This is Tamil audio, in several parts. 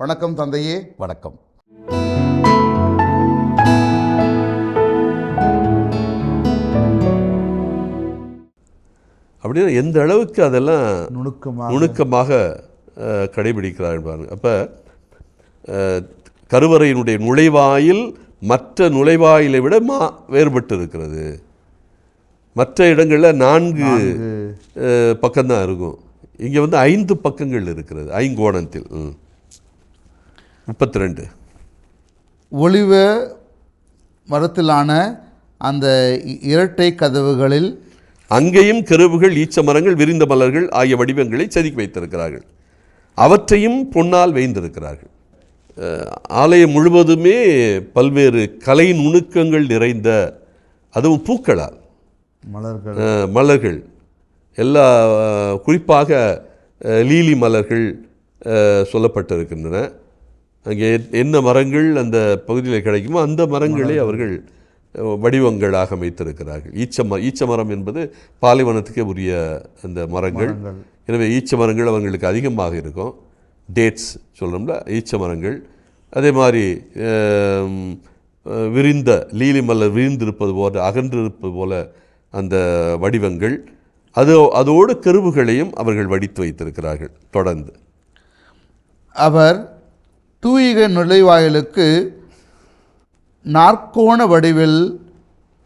வணக்கம் தந்தையே வணக்கம். அப்படின்னா எந்த அளவுக்கு அதெல்லாம் நுணுக்கமாக. நுணுக்கமாக அஹ், கடைபிடிக்கிறார்கள் பாருங்க அப்போ கருவறையினுடைய நுழைவாயில் மற்ற நுழைவாயிலை விட மா வேறுபட்டு இருக்கிறது மற்ற இடங்களில் நான்கு பக்கம்தான் இருக்கும். இங்கே வந்து ஐந்து பக்கங்கள் இருக்கிறது ஐங்கோணத்தில். ம். முப்பத்தி ரெண்டு ஒளிவ மரத்திலான அந்த இரட்டை கதவுகளில் அங்கேயும் கருவுகள் ஈச்ச மரங்கள் விரிந்த மலர்கள் ஆகிய வடிவங்களை செதுக்கி வைத்திருக்கிறார்கள். அவற்றையும் பொன்னால் வேய்ந்திருக்கிறார்கள். ஆலயம் முழுவதுமே பல்வேறு கலை நுணுக்கங்கள் நிறைந்த அதுவும் பூக்களால். மலர்கள். மலர்கள். எல்லா குறிப்பாக லீலி மலர்கள் சொல்லப்பட்டிருக்கின்றன. அங்கே என்ன மரங்கள் அந்த பகுதியில் கிடைக்குமோ அந்த மரங்களை அவர்கள் வடிவங்களாக அமைத்திருக்கிறார்கள். ஈச்ச ம ஈச்ச மரம் என்பது பாலைவனத்துக்கே உரிய அந்த மரங்கள். எனவே ஈச்ச மரங்கள் அவங்களுக்கு அதிகமாக இருக்கும். டேட்ஸ் சொல்கிறோம்ல ஈச்ச மரங்கள். அதே மாதிரி விரிந்த லீலி மலர் விரிந்திருப்பது போல அகன்றிருப்பது போல அந்த வடிவங்கள். அது அதோடு கருவுகளையும் அவர்கள் வடித்து வைத்திருக்கிறார்கள் தொடர்ந்து. அவர் தூயிக நுழைவாயிலுக்கு நாற்கோண வடிவில்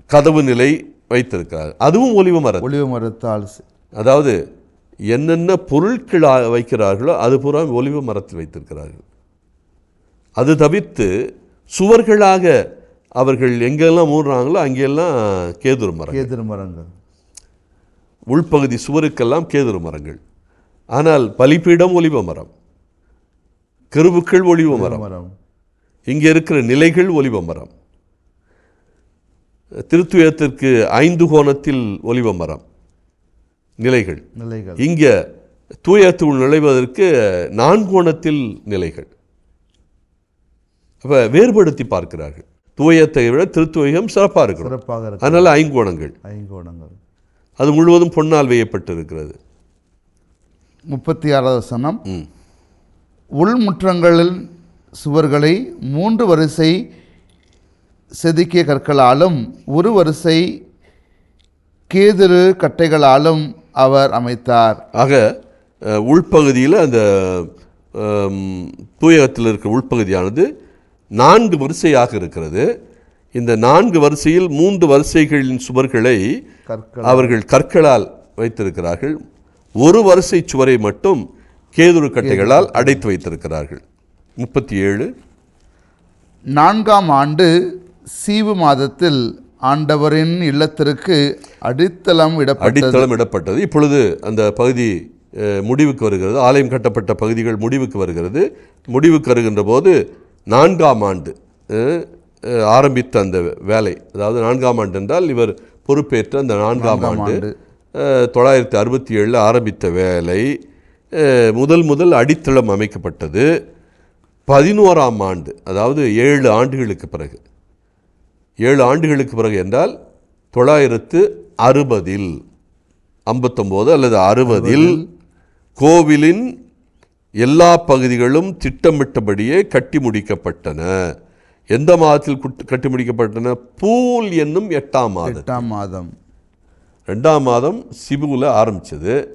கதவு நிலை வைத்திருக்கிறார். அதுவும் ஒலிவு மரம் ஒளிவ மரத்தால் அதாவது என்னென்ன பொருட்கள் ஆ- வைக்கிறார்களோ அது பூரா ஒலிவு மரத்தில் வைத்திருக்கிறார்கள். அது தவிர்த்து சுவர்களாக அவர்கள் எங்கெல்லாம் மூடுறாங்களோ அங்கெல்லாம் கேதுரு மரம் கேதுரு மரங்கள். உள்பகுதி சுவருக்கெல்லாம் கேதுரு மரங்கள். ஆனால் பலிப்பீடம் ஒலிவ மரம். கருவுக்கள் ஒலிவ மரம். இங்கே இருக்கிற நிலைகள் ஒலிவ மரம். திருத்துயத்திற்கு ஐந்து கோணத்தில் ஒலிவ மரம். நிலைகள். நிலைகள். இங்கே தூயத்துள் நுழைவதற்கு நான்கோணத்தில் நிலைகள். அப்போ வேறுபடுத்தி பார்க்கிறார்கள். தூயத்தை விட திருத்துவயம் சிறப்பாக இருக்கிறது சிறப்பாக அதனால் ஐங்கோணங்கள் ஐங்கோணங்கள் அது முழுவதும் பொன்னால் வேயப்பட்டிருக்கிறது. முப்பத்தி ஆறாவது வசனம். ம். உள்முற்றங்களில் சுவர்களை மூன்று வரிசை செதுக்கிய கற்களாலும் ஒரு வரிசை கேதுரு கட்டைகளாலும் அவர் அமைத்தார். ஆக உள்பகுதியில் அந்த தூயகத்தில் இருக்கிற உள்பகுதியானது நான்கு வரிசையாக இருக்கிறது. இந்த நான்கு வரிசையில் மூன்று வரிசைகளின் சுவர்களை அவர்கள் கற்களால் வைத்திருக்கிறார்கள். ஒரு வரிசை சுவரை மட்டும் கேதுரு கட்டைகளால் அடைத்து வைத்திருக்கிறார்கள். முப்பத்தி ஏழு நான்காம் ஆண்டு சீவு மாதத்தில் ஆண்டவரின் இல்லத்திற்கு அடித்தளம் இடப்பட்டது அடித்தளம் இடப்பட்டது இப்பொழுது அந்த பகுதி முடிவுக்கு வருகிறது. ஆலயம் கட்டப்பட்ட பகுதிகள் முடிவுக்கு வருகிறது. முடிவுக்கு வருகின்ற போது நான்காம் ஆண்டு ஆரம்பித்த அந்த வேலை. அதாவது நான்காம் ஆண்டு என்றால் இவர் பொறுப்பேற்ற அந்த நான்காம் ஆண்டு தொள்ளாயிரத்தி அறுபத்தி ஏழில் ஆரம்பித்த வேலை. முதல் முதல் அடித்தளம் அமைக்கப்பட்டது பதினோராம் ஆண்டு அதாவது ஏழு ஆண்டுகளுக்கு பிறகு. ஏழு ஆண்டுகளுக்கு பிறகு என்றால் தொள்ளாயிரத்து அறுபதில் ஐம்பத்தொம்போது அல்லது அறுபதில் கோவிலின் எல்லா பகுதிகளும் திட்டமிட்டபடியே கட்டி முடிக்கப்பட்டன. எந்த மாதத்தில் குட்- கட்டி முடிக்கப்பட்டன? பூல் என்னும் எட்டாம் மாதம் எட்டாம் மாதம். ரெண்டாம் மாதம் சிபுவில் ஆரம்பிச்சது.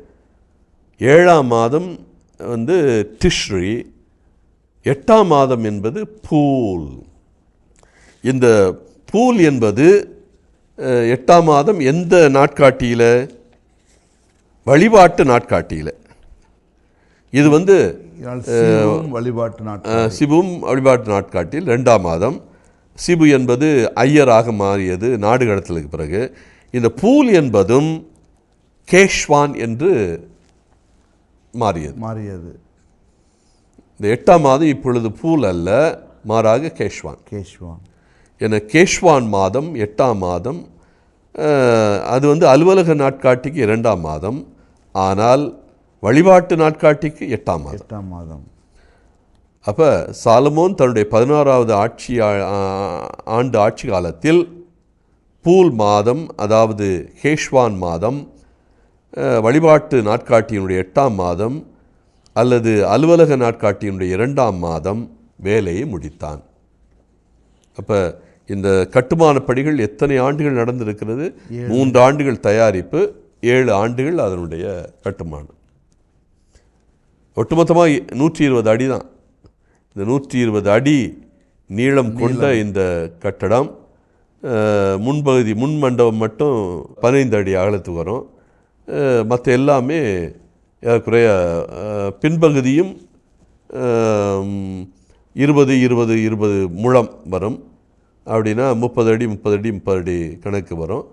ஏழாம் மாதம் வந்து டிஷ்ரி எட்டாம் மாதம் என்பது பூல். இந்த பூல் என்பது எட்டாம் மாதம் எந்த நாட்காட்டியில்? வழிபாட்டு நாட்காட்டியில். இது வந்து வழிபாட்டு நாட்கள் சிபும் வழிபாட்டு நாட்காட்டில் ரெண்டாம் மாதம். சிபு என்பது ஐயராக மாறியது நாடு கடத்தலுக்கு பிறகு. இந்த பூல் என்பதும் கேஷ்வான் என்று மாறியது. மாறியது. இந்த எட்டாம் மாதம் இப்பொழுது பூல் அல்ல மாறாக கேஷ்வான். கேஷ்வான். என கேஷ்வான் மாதம் எட்டாம் மாதம் அது வந்து அலுவலக நாட்காட்டிக்கு இரண்டாம் மாதம் ஆனால் வழிபாட்டு நாட்காட்டிக்கு எட்டாம் மாதம். எட்டாம் மாதம். அப்போ சாலமோன் தன்னுடைய பதினாறாவது ஆட்சி ஆண்டு ஆட்சி காலத்தில் பூல் மாதம் அதாவது ஹேஷ்வான் மாதம் வழிபாட்டு நாட்காட்டியினுடைய எட்டாம் மாதம் அல்லது அலுவலக நாட்காட்டியினுடைய இரண்டாம் மாதம் வேலையை முடித்தான். அப்போ இந்த கட்டுமான பணிகள் எத்தனை ஆண்டுகள் நடந்திருக்கிறது? மூன்று ஆண்டுகள் தயாரிப்பு ஏழு ஆண்டுகள் அதனுடைய கட்டுமானம். ஒட்டுமொத்தமாக நூற்றி இருபது அடி தான். இந்த நூற்றி இருபது அடி நீளம் கொண்ட இந்த கட்டடம் முன்பகுதி முன் மண்டபம் மட்டும் பதினைந்து அடி அகலத்துக்கு வரும். மற்ற எல்லாமே ஏறக்குறைய பின்பகுதியும் இருபது இருபது இருபது முழம் வரும். அப்படின்னா முப்பது அடி முப்பது அடி முப்பது அடி கணக்கு வரும்.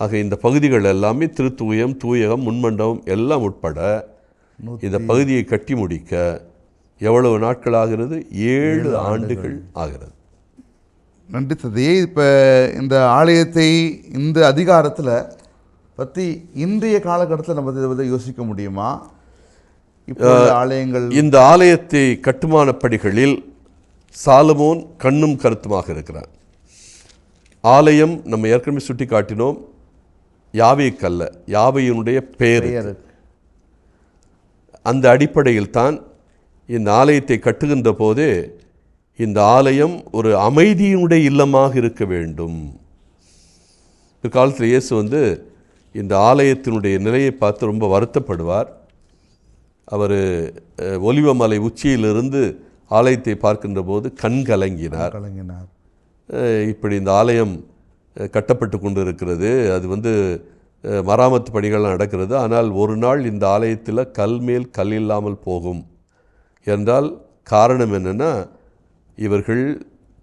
ஆக இந்த பகுதிகள் எல்லாமே திருத்தூயம் தூயகம் முன்மண்டபம் எல்லாம் உட்பட இந்த பகுதியை கட்டி முடிக்க எவ்வளவு நாட்கள் ஆகிறது ஏழு ஆண்டுகள் ஆகிறது. நன்றி தந்தையே இப்போ இந்த ஆலயத்தை இந்த அதிகாரத்தில் பற்றி இன்றைய காலகட்டத்தில் நம்ம இதை வந்து யோசிக்க முடியுமா? ஆலயங்கள் இந்த ஆலயத்தை கட்டுமான பணிகளில் சாலமோன் கண்ணும் கருத்துமாக இருக்கிறார். ஆலயம் நம்ம ஏற்கனவே சுட்டி காட்டினோம் யாவைக்கல்ல யாவையினுடைய பெயர் பெயர் அந்த அடிப்படையில் தான் இந்த ஆலயத்தை கட்டுகின்ற போதே இந்த ஆலயம் ஒரு அமைதியினுடைய இல்லமாக இருக்க வேண்டும். பிற்காலத்தில் இயேசு வந்து இந்த ஆலயத்தினுடைய நிலையை பார்த்து ரொம்ப வருத்தப்படுவார். அவர் ஒலிவமலை உச்சியிலிருந்து ஆலயத்தை பார்க்கின்ற போது கண் கலங்கினார். கலங்கினார். இப்படி இந்த ஆலயம் கட்டப்பட்டு கொண்டு இருக்கிறது அது வந்து மராமத்து பணிகள்லாம் நடக்கிறது. ஆனால் ஒரு நாள் இந்த ஆலயத்தில் கல் மேல் கல் இல்லாமல் போகும். என்றால் காரணம் என்னென்னா இவர்கள்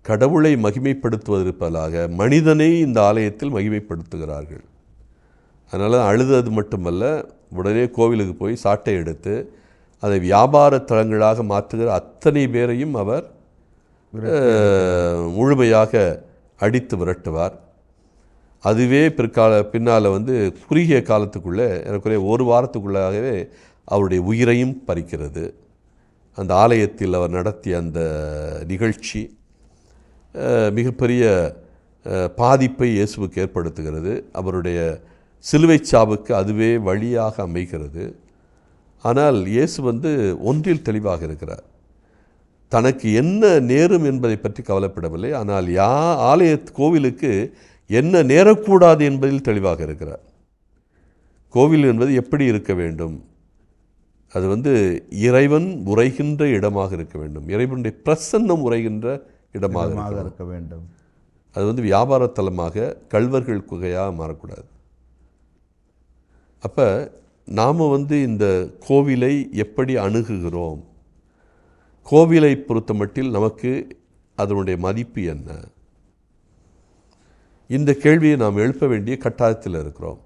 கடவுளை மகிமைப்படுத்துவதற்காக மனிதனை இந்த ஆலயத்தில் மகிமைப்படுத்துகிறார்கள். அதனால் அழுதது மட்டுமல்ல உடனே கோவிலுக்கு போய் சாட்டை எடுத்து அதை வியாபார தலங்களாக மாற்றுகிற அத்தனை பேரையும் அவர் முழுமையாக அடித்து விரட்டுவார். அதுவே பிற்கால பின்னால் வந்து குறுகிய காலத்துக்குள்ளே எனக்குரிய ஒரு வாரத்துக்குள்ளாகவே அவருடைய உயிரையும் பறிக்கிறது. அந்த ஆலயத்தில் அவர் நடத்திய அந்த நிகழ்ச்சி மிகப்பெரிய பாதிப்பை இயேசுவுக்கு ஏற்படுத்துகிறது. அவருடைய சிலுவைச் சாவுக்கு அதுவே வழியாக அமைகிறது. ஆனால் இயேசு வந்து ஒன்றில் தெளிவாக இருக்கிறார். தனக்கு என்ன நேரும் என்பதை பற்றி கவலைப்படவில்லை. ஆனால் யா ஆலய கோவிலுக்கு என்ன நேரக்கூடாது என்பதில் தெளிவாக இருக்கிறார். கோவில் என்பது எப்படி இருக்க வேண்டும்? அது வந்து இறைவன் உரைகின்ற இடமாக இருக்க வேண்டும். இறைவனுடைய பிரசன்னம் உரைகின்ற இடமாக இருக்க வேண்டும். அது வந்து வியாபார தலமாக கள்வர்கள் குகையாக மாறக்கூடாது. அப்போ நாம் வந்து இந்த கோவிலை எப்படி அணுகுகிறோம்? கோவிலை பொறுத்தமட்டில் நமக்கு அதனுடைய மதிப்பு என்ன? இந்த கேள்வியை நாம் எழுப்ப வேண்டிய கட்டாயத்தில் இருக்கிறோம்.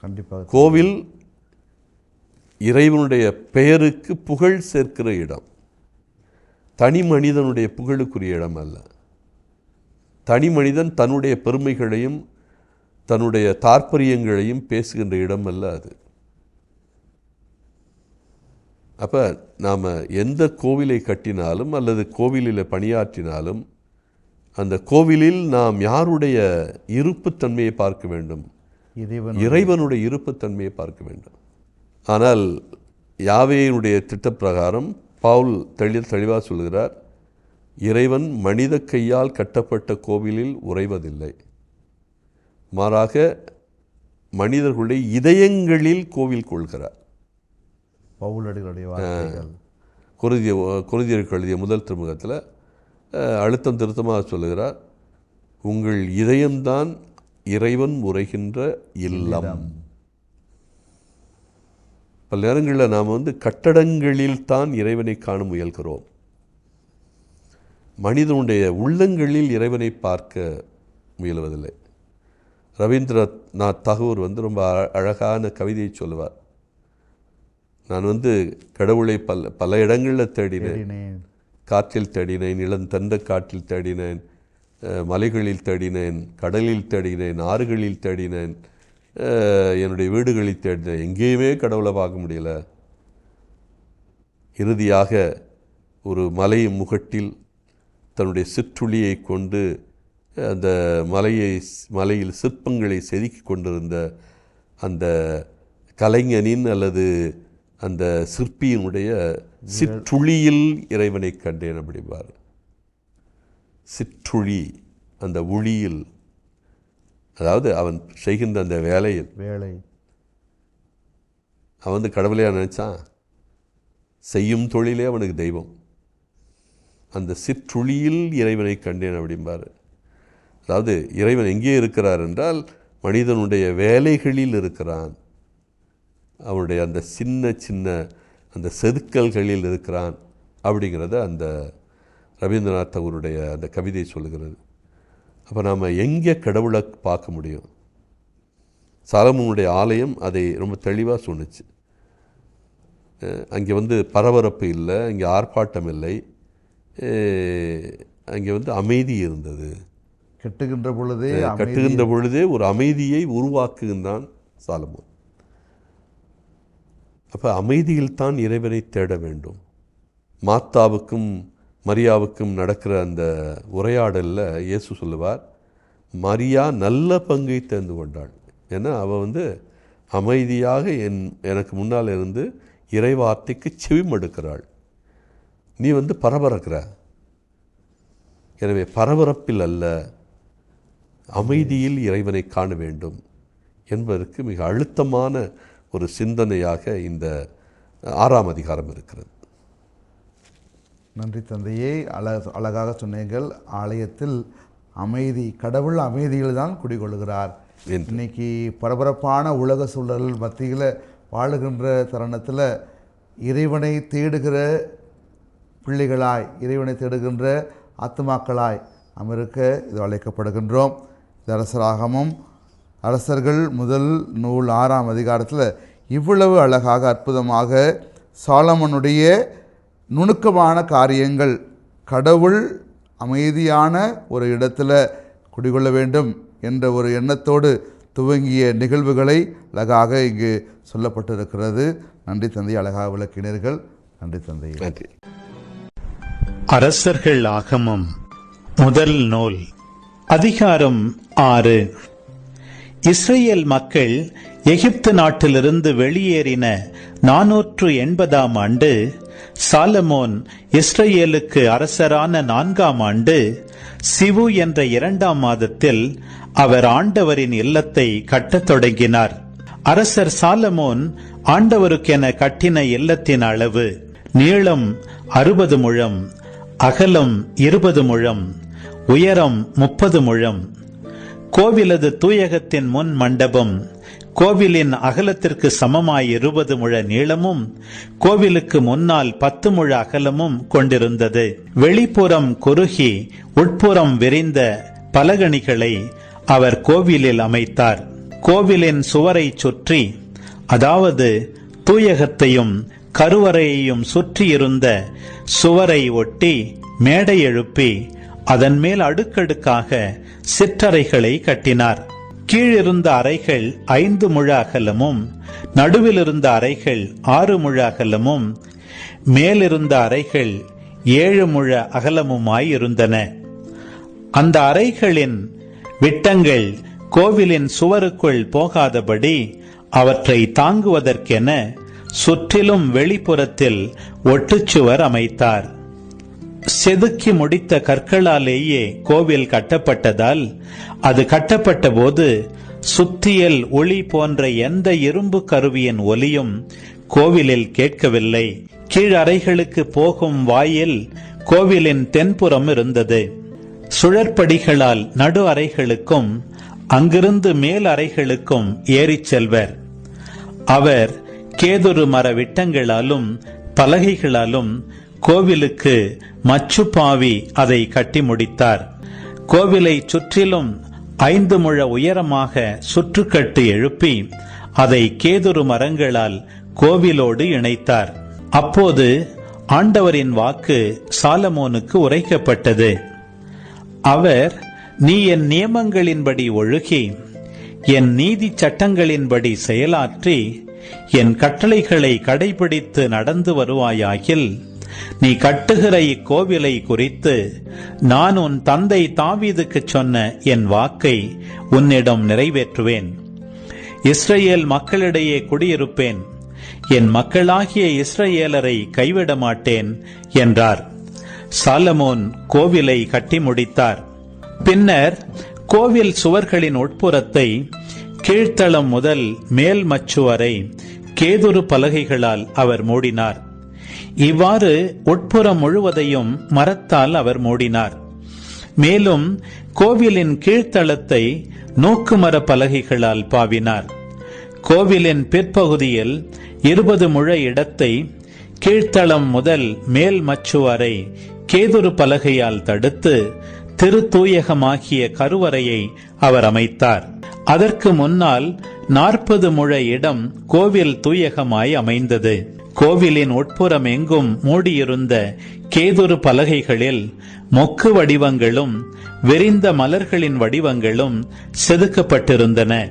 கண்டிப்பாக கோவில் இறைவனுடைய பெயருக்கு புகழ் சேர்க்கிற இடம். தனி மனிதனுடைய புகழுக்குரிய இடம் அல்ல. தனி மனிதன் தன்னுடைய பெருமைகளையும் தன்னுடைய தாற்பரியங்களையும் பேசுகின்ற இடம் அல்ல அது. அப்போ நாம் எந்த கோவிலை கட்டினாலும் அல்லது கோவிலில் பணியாற்றினாலும் அந்த கோவிலில் நாம் யாருடைய இருப்புத்தன்மையை பார்க்க வேண்டும்? இறைவன் இறைவனுடைய இருப்புத்தன்மையை பார்க்க வேண்டும். ஆனால் யாவேயினுடைய திட்டப்பிரகாரம் பவுல் தெளி தெளிவாக சொல்கிறார் இறைவன் மனித கையால் கட்டப்பட்ட கோவிலில் உறைவதில்லை. மாறாக மனிதர்களுடைய இதயங்களில் கோவில் கொள்கிறார். பவுலடிகளுடைய குருதிய குருதியருக்கு எழுதிய முதல் திருமுகத்தில் அழுத்தம் திருத்தமாக சொல்லுகிறார் உங்கள் இதயம்தான் இறைவன் உரைகின்ற இல்லம். பல நேரங்களில் நாம் வந்து கட்டடங்களில் தான் இறைவனை காண முயல்கிறோம். மனிதனுடைய உள்ளங்களில் இறைவனை பார்க்க முயல்வதில்லை. ரவீந்திரநாத் தாகூர் வந்து ரொம்ப அழ- அழகான கவிதையை சொல்லுவார். நான் வந்து கடவுளை பல பல இடங்களில் தேடினேன். காற்றில் தேடினேன் இளந்தந்த காற்றில் தேடினேன் மலைகளில் தேடினேன் கடலில் தேடினேன் ஆறுகளில் தேடினேன் என்னுடைய வீடுகளில் தேடினேன். எங்கேயுமே கடவுளை பார்க்க முடியல. இறுதியாக ஒரு மலை முகட்டில் தன்னுடைய சிற்றுளியை கொண்டு அந்த மலையை மலையில் சிற்பங்களை செதுக்கி கொண்டிருந்த அந்த கலைஞனின் அல்லது அந்த சிற்பியினுடைய சிற்றுளியில் இறைவனை கண்டேன் அப்படிம்பார். சிற்றுளி அந்த ஒளியில். அதாவது அவன் செய்கின்ற அந்த வேலையில். வேலை. அவன் வந்து கடவுளையா நினைச்சான். செய்யும் தொழிலே அவனுக்கு தெய்வம். அந்த சிற்றுளியில் இறைவனை கண்டேன் அப்படிம்பாரு. அதாவது இறைவன் எங்கே இருக்கிறார் என்றால் மனிதனுடைய வேலைகளில் இருக்கிறான். அவனுடைய அந்த சின்ன சின்ன அந்த செதுக்கல்களில் இருக்கிறான் அப்படிங்கிறத அந்த ரவீந்திரநாத் தகவருடைய அந்த கவிதை சொல்லுகிறது. அப்போ நாம் எங்கே கடவுளை பார்க்க முடியும்? சாலமனுடைய ஆலயம் அதை ரொம்ப தெளிவாக சொன்னுச்சு. அங்கே வந்து பரபரப்பு இல்லை அங்கே ஆர்ப்பாட்டம் இல்லை. அங்கே வந்து அமைதி இருந்தது. கெட்டுகின்ற பொழுதே கட்டுகின்ற பொழுதே ஒரு அமைதியை உருவாக்குகின்றான் சாலமோன். அப்போ அமைதியில் தான் இறைவனை தேட வேண்டும். மாத்தாவுக்கும் மரியாவுக்கும் நடக்கிற அந்த உரையாடலில் இயேசு சொல்லுவார் மரியா நல்ல பங்கை தேர்ந்து கொண்டாள். ஏன்னா அவள் வந்து அமைதியாக என் எனக்கு முன்னால் இருந்து இறைவார்த்தைக்கு செவிமடுக்கிறாள். நீ வந்து பரபரக்கிற. எனவே பரபரப்பில் அல்ல. அமைதியில் இறைவனை காண வேண்டும் என்பதற்கு மிக அழுத்தமான ஒரு சிந்தனையாக இந்த ஆறாம் அதிகாரம் இருக்கிறது. நன்றி தந்தையே. அழ அழகாக சொன்னீர்கள். ஆலயத்தில் அமைதி கடவுள் அமைதியில் தான் குடிகொள்கிறார். இன்னைக்கு பரபரப்பான உலக சூழல் மத்தியில் வாழுகின்ற தருணத்தில் இறைவனை தேடுகிற பிள்ளைகளாய் இறைவனை தேடுகின்ற ஆத்துமாக்களாய் நாம் இருக்க இது அழைக்கப்படுகின்றோம். அரசராகமும் அரசர்கள் முதல் நூல் ஆறாம் அதிகாரத்தில் இவ்வளவு அழகாக அற்புதமாக சாலமனுடைய நுணுக்கமான காரியங்கள் கடவுள் அமைதியான ஒரு இடத்துல குடிகொள்ள வேண்டும் என்ற ஒரு எண்ணத்தோடு துவங்கிய நிகழ்வுகளை அழகாக இங்கு சொல்லப்பட்டிருக்கிறது. நன்றி தந்தை அழகாக விளக்கினீர்கள். நன்றி தந்தை. அரசர்கள் ஆகமம் முதல் நூல். அதிகாரம் ஆறு. இஸ்ரேல் மக்கள் எகிப்து நாட்டிலிருந்து வெளியேறின நாநூற்று எண்பதாம் ஆண்டு சாலமோன் இஸ்ரேலுக்கு அரசரான நான்காம் ஆண்டு சிவு என்ற இரண்டாம் மாதத்தில் அவர் ஆண்டவரின் இல்லத்தை கட்டத் தொடங்கினார். அரசர் சாலமோன் ஆண்டவருக்கென கட்டின இல்லத்தின் அளவு நீளம் அறுபது முழம் அகலம் இருபது முழம் உயரம் முப்பது முழம். கோவிலது தூயகத்தின் முன் மண்டபம். கோவிலின் அகலத்திற்கு சமமாய் இருபது முழ நீளமும் கோவிலுக்கு முன்னால் பத்து முழ அகலமும் கொண்டிருந்தது. வெளிப்புறம் குறுகி உட்புறம் விரிந்த பலகணிகளை அவர் கோவிலில் அமைத்தார். கோவிலின் சுவரை சுற்றி அதாவது தூயகத்தையும் கருவறையையும் சுற்றியிருந்த சுவரை ஒட்டி மேடை எழுப்பி அதன் மேல் அடுக்கடுக்காக சிற்றறைகளை கட்டினார். கீழிருந்த அறைகள் ஐந்து முழ அகலமும் நடுவில் இருந்த அறைகள் ஆறு முழ அகலமும் மேலிருந்த அறைகள் ஏழு முழ அகலமுமாய் இருந்தன. அந்த அறைகளின் விட்டங்கள் கோவிலின் சுவருக்குள் போகாதபடி அவற்றை தாங்குவதற்கென சுற்றிலும் வெளிப்புறத்தில் ஒட்டுச்சுவர் அமைத்தார். செதுக்கி முடித்த கற்களாலேயே கோவில் கட்டப்பட்டதால் அது கட்டப்பட்ட போது சுத்தியல் ஒளி போன்ற எந்த இரும்பு கருவியின் ஒலியும் கோவிலில் கேட்கவில்லை. கீழறைகளுக்கு போகும் வாயில் கோவிலின் தென்புறம் இருந்தது. சுழற்படிகளால் நடு அறைகளுக்கும் அங்கிருந்து மேல் அறைகளுக்கும் ஏறிச் செல்வர். அவர் கேதுரு மர விட்டங்களாலும் பலகைகளாலும் கோவிலுக்கு மச்சுப்பாவி அதை கட்டி முடித்தார். கோவிலை சுற்றிலும் ஐந்து முழ உயரமாக சுற்றுக்கட்டு எழுப்பி அதை கேதுரு மரங்களால் கோவிலோடு இணைத்தார். அப்போது ஆண்டவரின் வாக்கு சாலமோனுக்கு உரைக்கப்பட்டது. அவர் நீ என் நியமங்களின்படி ஒழுகி என் நீதி சட்டங்களின்படி செயலாற்றி என் கட்டளைகளை கடைபிடித்து நடந்து வருவாயாகில் நீ கட்டுகிற இக்கோவிலை குறித்து நான் உன் தந்தை தாவீதுக்கு சொன்ன என் வாக்கை உன்னிடம் நிறைவேற்றுவேன். இஸ்ரேல் மக்களிடையே குடியிருப்பேன். என் மக்களாகிய இஸ்ரேலரை கைவிட மாட்டேன் என்றார். சாலமோன் கோவிலை கட்டி முடித்தார். பின்னர் கோவில் சுவர்களின் உட்புறத்தை கீழ்த்தளம் முதல் மேல் மச்சு வரை கேதுரு பலகைகளால் அவர் மூடினார். இவ்வாறு உட்புறம் முழுவதையும் மரத்தால் அவர் மூடினார். மேலும் கோவிலின் கீழ்த்தளத்தை நோக்குமர பலகைகளால் பாவினார். கோவிலின் பிற்பகுதியில் இருபது முழ இடத்தை கீழ்த்தளம் முதல் மேல் மச்சு வரை கேதுரு பலகையால் தடுத்து திருத்தூயகமாகிய கருவறையை அவர் அமைத்தார். அதற்கு முன்னால் நாற்பது முழ இடம் கோவில் தூயகமாய் அமைந்தது. கோவிலின் உட்புறம் எங்கும் மூடியிருந்த கேதுரு பலகைகளில் மொக்கு வடிவங்களும் விரிந்த மலர்களின் வடிவங்களும் செதுக்கப்பட்டிருந்தன.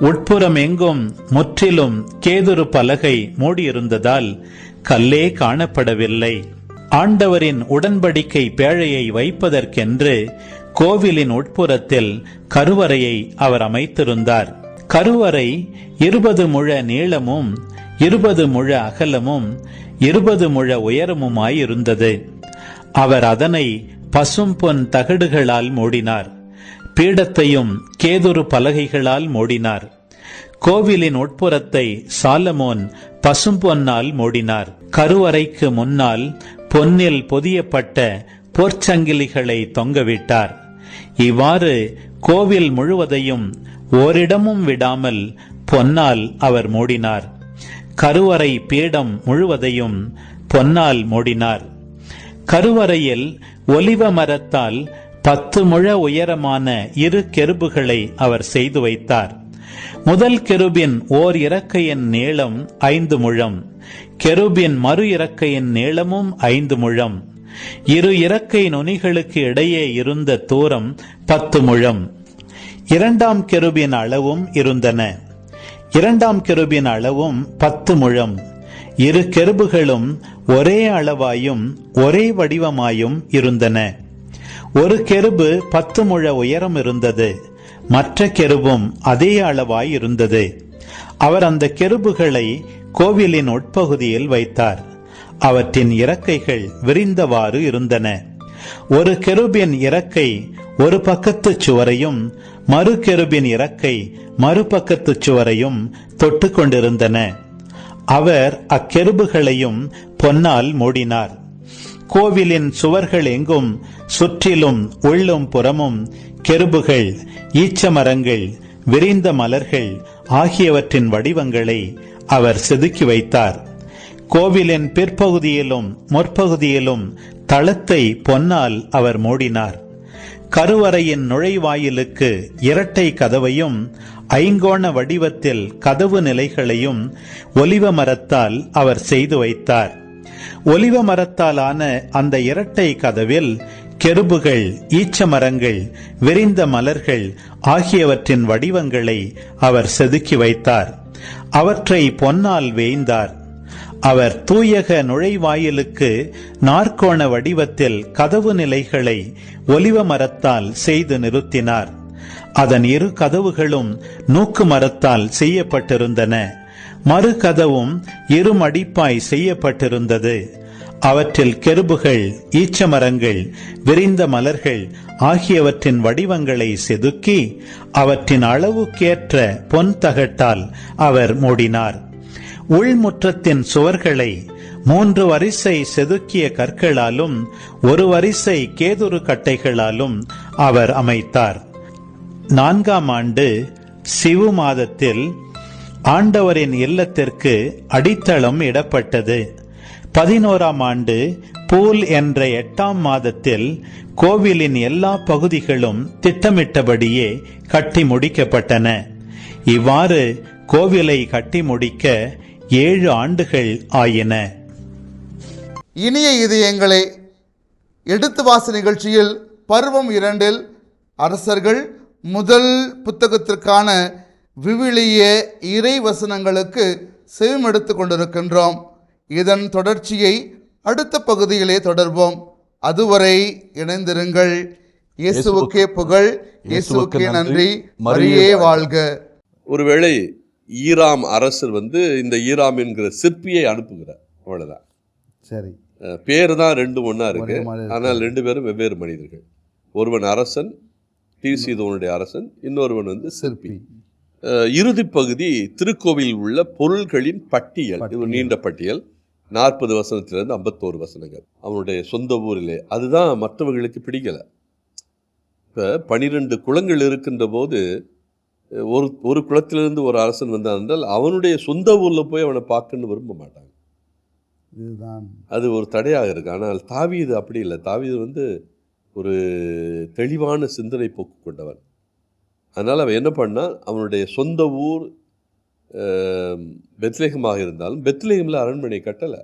உட்புறம் எங்கும் முற்றிலும் கேதுரு பலகை மூடியிருந்ததால் கல்லே காணப்படவில்லை. ஆண்டவரின் உடன்படிக்கை பேழையை வைப்பதற்கென்று கோவிலின் உட்புறத்தில் கருவறையை அவர் அமைத்திருந்தார். கருவறை இருபது முழ நீளமும் இருபது முழ அகலமும் இருபது முழ உயரமுமாயிருந்தது. அவர் அதனை பசும் பொன் தகடுகளால் மூடினார். பீடத்தையும் கேதுரு பலகைகளால் மூடினார். கோவிலின் உட்புறத்தை சாலமோன் பசும்பொன்னால் மூடினார். கருவறைக்கு முன்னால் பொன்னில் பொதியப்பட்ட போர்ச்சங்கிலிகளை தொங்கவிட்டார். இவ்வாறு கோவில் முழுவதையும் ஓரிடமும் விடாமல் பொன்னால் அவர் மூடினார். கருவறை பீடம் முழுவதையும் பொன்னால் மூடினார். கருவறையில் ஒலிவ மரத்தால் பத்து முழ உயரமான இரு கெருபுகளை அவர் செய்து வைத்தார். முதல் கெருபின் ஓர் இறக்கையின் நீளம் ஐந்து முழம் கெருபின் மறு இறக்கையின் நீளமும் ஐந்து முழம். இரு இறக்கை நுனிகளுக்கு இடையே இருந்த தூரம் பத்து முழம். இரண்டாம் கெருபின் அளவும் இருந்தன. இரண்டாம் கெருபின் அளவும் பத்து முழம். இரு கெருபுகளும் ஒரே அளவாயும் ஒரே வடிவமாயும் இருந்தன. ஒரு கெருபு பத்து முழ உயரம் இருந்தது. மற்ற கெருபும் அதே அளவாய் இருந்தது. அவர் அந்த கெருபுகளை கோவிலின் உட்பகுதியில் வைத்தார். அவற்றின் இறக்கைகள் விரிந்தவாறு இருந்தன. ஒரு கெருபின் இறக்கை ஒரு பக்கத்து சுவரையும் மறு கெருபின் இறக்கை மறுபக்கத்து சுவரையும் தொட்டு கொண்டிருந்தன. அவர் அக்கெருபுகளையும் பொன்னால் மூடினார். கோவிலின் சுவர்கள் எங்கும் சுற்றிலும் உள்ளும் புறமும் கெருபுகள் ஈச்ச மரங்கள் விரிந்த மலர்கள் ஆகியவற்றின் வடிவங்களை அவர் செதுக்கி வைத்தார். கோவிலின் பிற்பகுதியிலும் முற்பகுதியிலும் தளத்தை பொன்னால் அவர் மூடினார். கருவறையின் நுழைவாயிலுக்கு இரட்டை கதவையும் ஐங்கோண வடிவத்தில் கதவு நிலைகளையும் ஒலிவ மரத்தால் அவர் செய்து வைத்தார். ஒலிவ மரத்தாலான அந்த இரட்டை கதவில் கெருபுகள் ஈச்ச மரங்கள் விரிந்த மலர்கள் ஆகியவற்றின் வடிவங்களை அவர் செதுக்கி வைத்தார். அவற்றை பொன்னால் வேய்ந்தார். அவர் தூயக நுழைவாயிலுக்கு நாற்கோண வடிவத்தில் கதவு நிலைகளை ஒலிவ மரத்தால் செய்து நிறுத்தினார். அதன் இரு கதவுகளும் நூக்கு மரத்தால் செய்யப்பட்டிருந்தன. மறு கதவும் இருமடிப்பாய் செய்யப்பட்டிருந்தது. அவற்றில் கெருபுகள் ஈச்சமரங்கள் விரிந்த மலர்கள் ஆகியவற்றின் வடிவங்களை செதுக்கி அவற்றின் அளவுக்கேற்ற பொன் தகட்டால் அவர் மூடினார். உள்முற்றத்தின் சுவர்களை மூன்று வரிசை செதுக்கிய கற்களாலும் ஒரு வரிசை கேதுரு கட்டைகளாலும் அவர் அமைத்தார். நான்காம் ஆண்டு சிவு மாதத்தில் ஆண்டவரின் இல்லத்திற்கு அடித்தளம் இடப்பட்டது. பதினோராம் ஆண்டு பூல் என்ற எட்டாம் மாதத்தில் கோவிலின் எல்லா பகுதிகளும் திட்டமிட்டபடியே கட்டி முடிக்கப்பட்டன. இவ்வாறு கோவிலை கட்டி முடிக்க ஏழு ஆண்டுகள் ஆயின. இனிய இதயங்களே எடுத்து வாச நிகழ்ச்சியில் பருவம் இரண்டில் அரசர்கள் முதல் புத்தகத்திற்கான விவிலிய இறை வசனங்களுக்கு செவிமெடுத்து கொண்டிருக்கின்றோம். இதன் தொடர்ச்சியை அடுத்த பகுதியிலே தொடர்வோம். அதுவரை இணைந்திருங்கள். இயேசுவுக்கே புகழ் இயேசுவுக்கே நன்றி. மரியே வாழ்க. ஒருவேளை ஈராம் அரசர் வந்து இந்த ஈராம் என்கிற சிற்பியை அனுப்புகிறார். அவ்வளவுதான். சரி. பேர் தான் ரெண்டு ஒன்றா இருக்கு. ஆனால் ரெண்டு பேரும் வெவ்வேறு மனிதர்கள். ஒருவன் அரசன் தீர்சீதோனுடைய அரசன் இன்னொருவன் வந்து சிற்பி. அஹ் இறுதிப் பகுதி திருக்கோவில் உள்ள பொருள்களின் பட்டியல். இது நீண்ட பட்டியல். நாற்பது வசனத்திலிருந்து ஐம்பத்தோரு வசனங்கள். அவனுடைய சொந்த ஊரிலே. அதுதான் மற்றவர்களுக்கு பிடிக்கல. இப்போ பனிரெண்டு குளங்கள் இருக்கின்ற போது ஒரு ஒரு குளத்திலிருந்து ஒரு அரசன் வந்தான் என்றால் அவனுடைய சொந்த ஊரில் போய் அவனை பார்க்கணும்னு விரும்ப மாட்டாங்க. இதுதான். அது ஒரு தடையாக இருக்கு. ஆனால் தாவீது அப்படி இல்லை. தாவீது வந்து ஒரு தெளிவான சிந்தனை போக்கு கொண்டவன். அதனால் அவன் என்ன பண்ணான்? அவனுடைய சொந்த ஊர் பெத்லெகமாக இருந்தாலும் பெத்லெகமில் அரண்மனை கட்டலை.